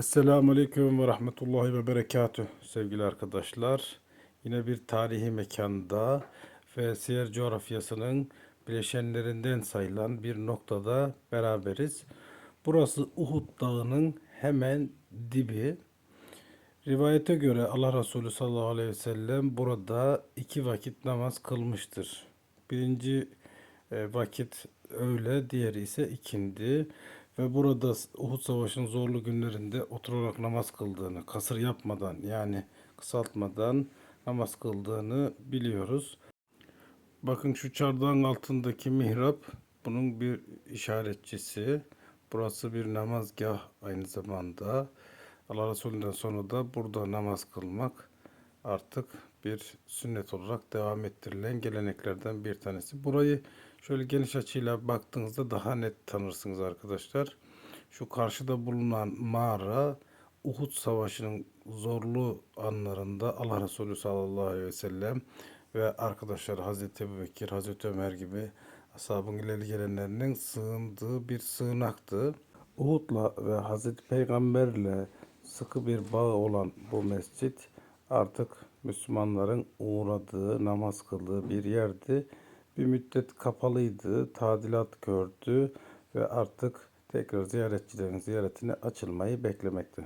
Esselamu Aleyküm ve Rahmetullahi ve Berekatüh sevgili arkadaşlar. Yine bir tarihi mekanda ve siyer coğrafyasının bileşenlerinden sayılan bir noktada beraberiz. Burası Uhud Dağı'nın hemen dibi. Rivayete göre Allah Resulü sallallahu aleyhi ve sellem burada iki vakit namaz kılmıştır. Birinci e, vakit öğle, diğeri ise ikindi. Ve burada Uhud Savaşı'nın zorlu günlerinde oturarak namaz kıldığını, kasır yapmadan yani kısaltmadan namaz kıldığını biliyoruz. Bakın şu çardağın altındaki mihrap bunun bir işaretçisi. Burası bir namazgah aynı zamanda. Allah Resulü'nden sonra da burada namaz kılmak artık bir sünnet olarak devam ettirilen geleneklerden bir tanesi. Burayı şöyle geniş açıyla baktığınızda daha net tanırsınız arkadaşlar. Şu karşıda bulunan mağara Uhud Savaşı'nın zorlu anlarında Allah Resulü sallallahu aleyhi ve sellem ve arkadaşlar Hazreti Ebubekir, Hazreti Ömer gibi ashabın ileri gelenlerinin sığındığı bir sığınaktı. Uhud'la ve Hazreti Peygamber'le sıkı bir bağı olan bu mescit artık Müslümanların uğradığı, namaz kıldığı bir yerdi. Bir müddet kapalıydı, tadilat gördü ve artık tekrar ziyaretçilerin ziyaretine açılmayı beklemekte.